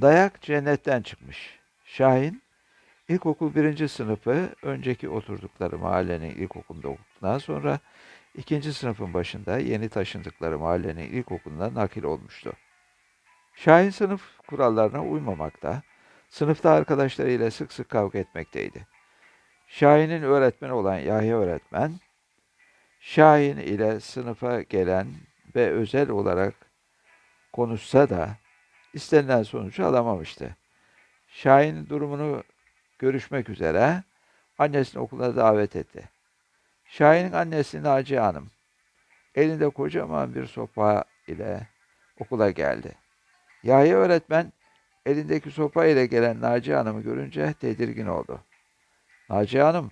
Dayak cennetten çıkmış. Şahin, ilkokul birinci sınıfı önceki oturdukları mahallenin ilkokulunda okuduktan sonra ikinci sınıfın başında yeni taşındıkları mahallenin ilkokuluna nakil olmuştu. Şahin sınıf kurallarına uymamakta, sınıfta arkadaşlarıyla sık sık kavga etmekteydi. Şahin'in öğretmeni olan Yahya öğretmen, Şahin ile sınıfa gelen ve özel olarak konuşsa da istenilen sonucu alamamıştı. Şahin durumunu görüşmek üzere annesini okuluna davet etti. Şahin'in annesi Naciye Hanım elinde kocaman bir sopa ile okula geldi. Yahya öğretmen elindeki sopa ile gelen Naciye Hanım'ı görünce tedirgin oldu. Naciye Hanım,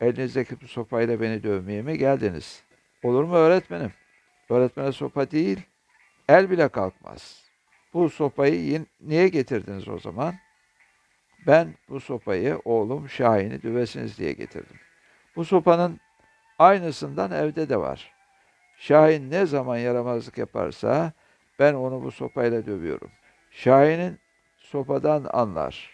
elinizdeki bu sopayla beni dövmeye mi geldiniz? Olur mu öğretmenim? Öğretmene sopa değil, el bile kalkmaz. Bu sopayı niye getirdiniz o zaman? Ben bu sopayı oğlum Şahin'i dövesiniz diye getirdim. Bu sopanın aynısından evde de var. Şahin ne zaman yaramazlık yaparsa ben onu bu sopayla dövüyorum. Şahin'in sopadan anlar.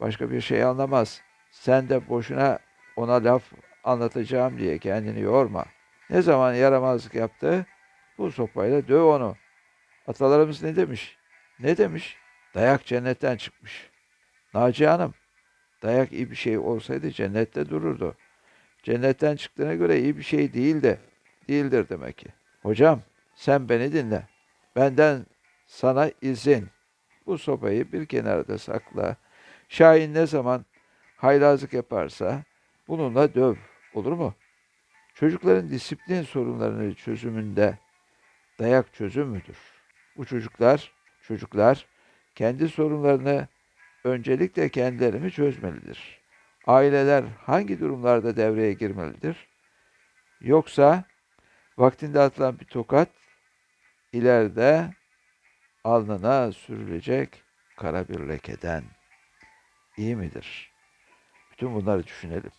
Başka bir şey anlamaz. Sen de boşuna ona laf anlatacağım diye kendini yorma. Ne zaman yaramazlık yaptı, bu sopayla döv onu. Atalarımız ne demiş? Ne demiş? Dayak cennetten çıkmış. Naciye Hanım, dayak iyi bir şey olsaydı cennette dururdu. Cennetten çıktığına göre iyi bir şey değil de, değildir demek ki. Hocam, sen beni dinle. Benden sana izin. Bu sopayı bir kenarda sakla. Şahin ne zaman haylazlık yaparsa bununla döv. Olur mu? Çocukların disiplin sorunlarının çözümünde dayak çözüm müdür? Bu çocuklar, çocuklar kendi sorunlarını öncelikle kendileri mi çözmelidir? Aileler hangi durumlarda devreye girmelidir? Yoksa vaktinde atılan bir tokat ileride alnına sürülecek kara bir lekeden iyi midir? Bütün bunları düşünelim.